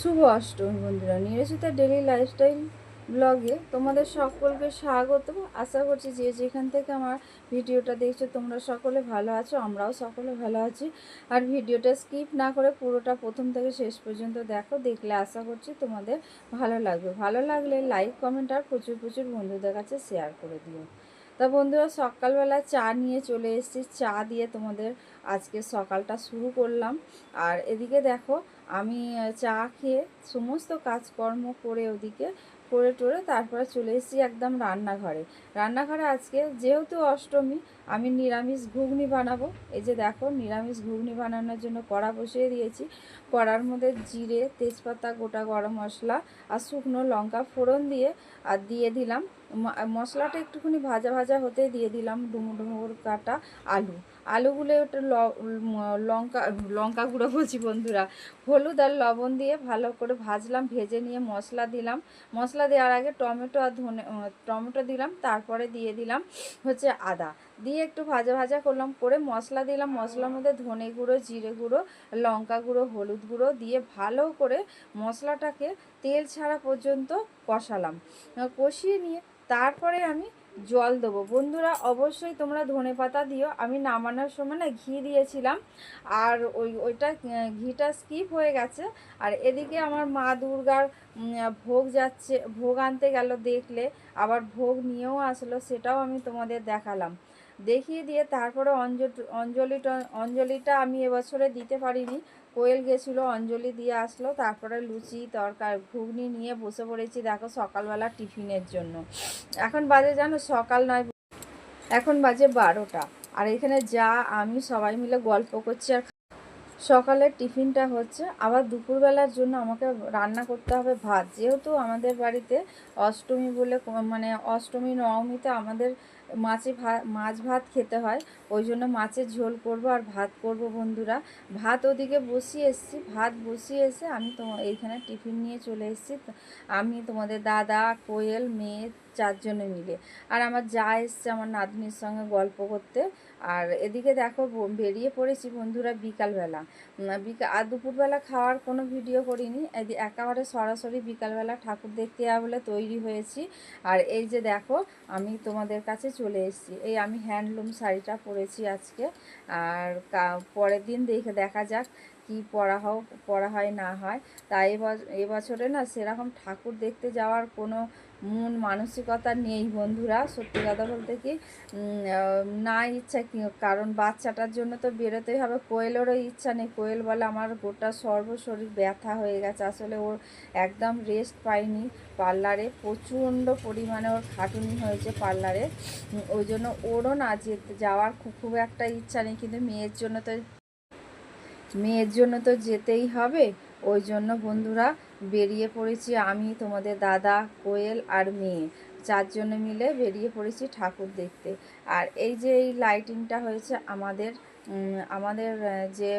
শুভ অষ্টমী বন্ধুরা নিরজিতা daily lifestyle ব্লগে তোমাদের সকলকে স্বাগত। আশা করছি যে যেখান থেকে আমার ভিডিওটা দেখছ, তোমরা সকলে ভালো আছো, আমরাও সকলে ভালো আছি। আর ভিডিওটা স্কিপ না করে পুরোটা প্রথম থেকে শেষ পর্যন্ত দেখো, দেখলে আশা করছি তোমাদের ভালো লাগবে। ভালো লাগলে লাইক কমেন্ট আর প্রচুর প্রচুর বন্ধুদের কাছে শেয়ার করে দিও। তা বন্ধুরা, সকালবেলা চা নিয়ে চলে এসেছি। চা দিয়ে তোমাদের আজকে সকালটা শুরু করলাম। আর এদিকে দেখো, আমি চা খেয়ে সমস্ত কাজকর্ম করে ওদিকে করে টোরে তারপরে চলে এসেছি একদম রান্নাঘরে। রান্নাঘরে আজকে যেহেতু অষ্টমী, আমি নিরামিষ ঘুগনি বানাবো। এই যে দেখো, নিরামিষ ঘুগনি বানানোর জন্য কড়া বসিয়ে দিয়েছি। কড়ার মধ্যে জিরে, তেজপাতা, গোটা গরম মশলা আর শুকনো লঙ্কা ফোড়ন দিয়ে, আর দিয়ে দিলাম। মশলাটা একটুখানি ভাজা ভাজা হতে দিয়ে দিলাম। ডুমো ডুমো কাটা আলু। আলুগুলো ল- লঙ্কা লঙ্কা গুঁড়ো বলছি বন্ধুরা। হলুদ আর লবণ দিয়ে ভালো করে ভাজলাম, ভেজে নিয়ে মশলা দিলাম। মশলা দেওয়ার আগে টমেটো আর ধনে টমেটো দিলাম, তারপরে দিয়ে দিলাম হচ্ছে আদা। দিয়ে একটু ভাজা ভাজা করলাম, করে মশলা দিলাম। মশলার মধ্যে ধনে গুঁড়ো, জিরে গুঁড়ো, লঙ্কা গুঁড়ো, হলুদ গুঁড়ো দিয়ে ভালো করে মশলাটাকে তেল ছাড়া পর্যন্ত কষালাম। কষিয়ে নিয়ে তারপরে আমি জল দেবো। বন্ধুরা, অবশ্যই তোমরা ধনে পাতা দিও। আমি নামানোর সময় না ঘি দিয়েছিলাম, আর ওই, ওইটা ঘিটা স্কিপ হয়ে গেছে। আর এদিকে আমার মা দুর্গার ভোগ যাচ্ছে, ভোগ আনতে গেল দেখলে, আবার ভোগ নিয়েও আসলো, সেটাও আমি তোমাদের দেখালাম। দেখিয়ে দিয়ে তারপরে অঞ্জলি অঞ্জলিটা অঞ্জলিটা আমি এবছরে দিতে পারিনি। কোয়েল গেছিল, অঞ্জলি দিয়ে আসলো, তারপরে লুচি, তরকার, ঘুগনি নিয়ে বসে পড়েছি দেখো সকালবেলা টিফিনের জন্য। এখন বাজে জানো সকাল নয়, এখন বাজে বারোটা। আর এখানে যা, আমি সবাই মিলে গল্প করছি আর সকালের টিফিনটা হচ্ছে, আবার দুপুরবেলার জন্য আমাকে রান্না করতে হবে ভাত। যেহেতু আমাদের বাড়িতে অষ্টমী বলে মানে অষ্টমী, নবমীতে আমাদের মাছে ভাত মাছ ভাত খেতে হয়, ওই জন্য মাছের ঝোল করব আর ভাত করব বন্ধুরা। ভাত ওদিকে বসিয়ে এসেছি, ভাত বসিয়ে এসে আমি তো এইখানে টিফিন নিয়ে চলে এসেছি। আমি, তোমাদের দাদা, কোয়েল, মেয়ে, চারজনে মিলে। আর আমার যা এসছে, আমার নাতনির সঙ্গে গল্প করতে আর এদিকে দেখো বেরিয়ে পড়েছি বন্ধুরা বিকালবেলা। বিকা, আর দুপুরবেলা খাওয়ার কোনো ভিডিও করিনি। একেবারে সরাসরি বিকালবেলা ঠাকুর দেখতে যাওয়া বলে তৈরি হয়েছি। আর এই যে দেখো, আমি তোমাদের কাছে চলে এসেছি। এই আমি হ্যান্ডলুম শাড়িটা পরেছি আজকে। আর পরের দিন দেখে, দেখা যাক কি পড়া হোক পড়া হয় না হয়। তাই এব- এবছরে না সেরকম ঠাকুর দেখতে যাওয়ার কোনো মন মানসিকতা নেই বন্ধুরা, সত্যি কথা বলতে কি না ইচ্ছা কারণ বাচ্চাটার জন্য তো বেরোতেই হবে, কোয়েলেরও ইচ্ছা নেই, কোয়েল বলে আমার গোটা সর্বশরীর ব্যথা হয়ে গেছে, আসলে ওর একদম রেস্ট পাইনি পার্লারে, প্রচণ্ড পরিমাণে ওর খাটুনি হয়েছে পার্লারে ওই জন্য ওরও না যেতে, যাওয়ার খুব খুব একটা ইচ্ছা নেই, কিন্তু মেয়ের জন্য তো, মেয়ের জন্য তো যেতেই হবে, ওই জন্য বন্ধুরা বেরিয়ে পড়েছি আমি, তোমাদের দাদা, কোয়েল আর মেয়ে। চারজনে মিলে বেরিয়ে পড়েছি ঠাকুর দেখতে। আর এই যে এই লাইটিংটা হয়েছে আমাদের আমাদের যে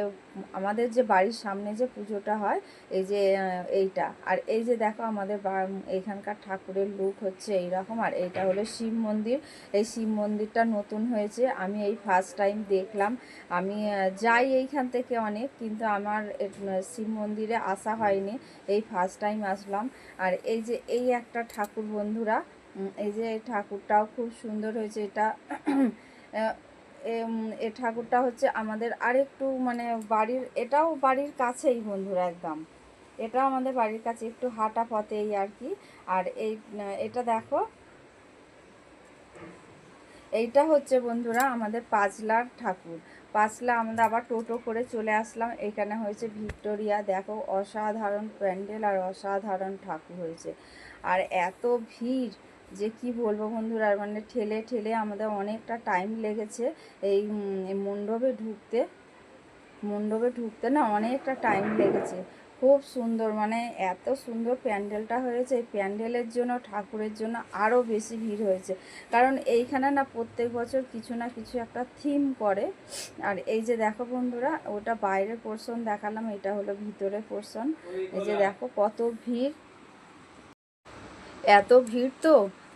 আমাদের যে বাড়ির সামনে যে পুজোটা হয়, এই যে এইটা। আর এই যে দেখো আমাদের এইখানকার ঠাকুরের লুক হচ্ছে এই রকম আর এইটা হলো শিব মন্দির। এই শিব মন্দিরটা নতুন হয়েছে। আমি এই ফার্স্ট টাইম দেখলাম। আমি যাই এইখান থেকে অনেক, কিন্তু আমার শিব মন্দিরে আসা হয়নি। এই ফার্স্ট টাইম আসলাম। আর এই যে, এই একটা ঠাকুর বন্ধুরা এই যে ঠাকুরটাও খুব সুন্দর হয়েছে। এটা এ ঠাকুরটা হচ্ছে আমাদের আরেকটু মানে বাড়ির, এটাও বাড়ির কাছেই বন্ধুরা একদম। এটাও আমাদের বাড়ির কাছে একটু হাঁটা পথেই আর কি। আর এই, এটা দেখো। এইটা হচ্ছে বন্ধুরা আমাদের পাঁচলার ঠাকুর। পাঁচলা আমরা আবার টোটো করে চলে আসলাম। এখানে হয়েছে ভিক্টোরিয়া। দেখো, অসাধারণ প্যান্ডেল আর অসাধারণ ঠাকুর হয়েছে। আর এত ভিড়! যে কি বলব বন্ধুরা মানে ঠেলে ঠেলে আমাদের অনেকটা টাইম লেগেছে এই মণ্ডপে ঢুকতে। মণ্ডপে ঢুকতে না অনেকটা টাইম লেগেছে। খুব সুন্দর মানে এত সুন্দর প্যান্ডেলটা হয়েছে। এই প্যান্ডেলের জন্য, ঠাকুরের জন্য আরও বেশি ভিড় হয়েছে। কারণ এইখানে না প্রত্যেক বছর কিছু না কিছু একটা থিম করে আর এই যে দেখো বন্ধুরা, ওটা বাইরের পোর্শন দেখালাম, এটা হলো ভিতরের পোর্শন এই যে দেখো কত ভিড়। এত ভিড় তো?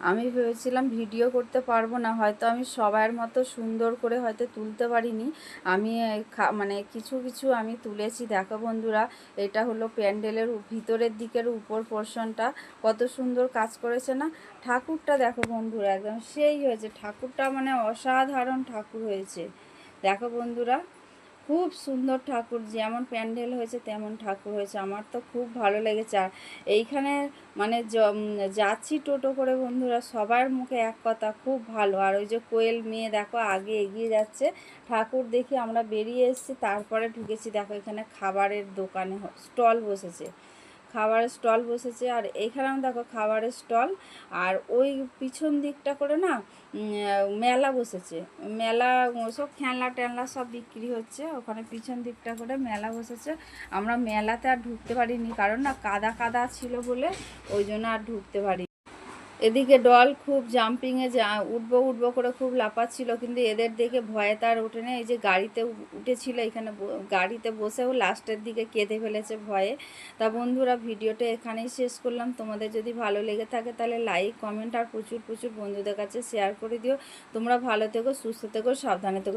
আমি ভেবেছিলাম ভিডিও করতে পারব না, হয়তো আমি সবার মতো সুন্দর করে হয়তো তুলতে পারিনি। আমি মানে কিছু কিছু আমি তুলেছি। দেখো বন্ধুরা, এটা হলো প্যান্ডেলের ভিতরের দিকের উপর পোর্শনটা। কত সুন্দর কাজ করেছে না? ঠাকুরটা দেখো বন্ধুরা, একদম সেই হয়েছে। ঠাকুরটা মানে অসাধারণ ঠাকুর হয়েছে। দেখো বন্ধুরা খুব সুন্দর ঠাকুর, যেমন প্যান্ডেল হয়েছে তেমন ঠাকুর হয়েছে। আমার তো খুব ভালো লেগেছে। আর এইখানে মানে যাচ্ছি টোটো করে বন্ধুরা, সবার মুখে এক কথা, খুব ভালো। আর ওই যে কোয়েল মেয়ে, দেখো, আগে এগিয়ে যাচ্ছে। ঠাকুর দেখি আমরা বেরিয়ে এসেছি, তারপরে ঢুকেছি। দেখো, এখানে খাবারের দোকানে স্টল বসেছে। খাবারের স্টল বসেছে, আর এইখানেও দেখো খাবারের স্টল, আর ওই পিছন দিকটা করে না মেলা বসেছে। মেলা সব খেলনা টেলনা সব বিক্রি হচ্ছে, ওখানে পিছন দিকটা করে মেলা বসেছে। আমরা মেলাতে আর ঢুকতে পারিনি, কারণ না কাদা কাদা ছিল বলে ওই জন্য আর ঢুকতে পারি এদিকে ডল খুব জাম্পিংয়ে যা, উঠবো উঠবো করে খুব লাফাচ্ছিল, কিন্তু এদের দেখে ভয়ে তার ওঠে না। এই যে গাড়িতে উঠেছিল, এখানে গাড়িতে বসেও লাস্টের দিকে কেঁদে ফেলেছে ভয়ে। তা বন্ধুরা, ভিডিওটা এখানেই শেষ করলাম। তোমাদের যদি ভালো লেগে থাকে, তাহলে লাইক কমেন্ট আর প্রচুর প্রচুর বন্ধুদের কাছে শেয়ার করে দিও। তোমরা ভালো থেকো, সুস্থ থেকো, সাবধানে থেকো।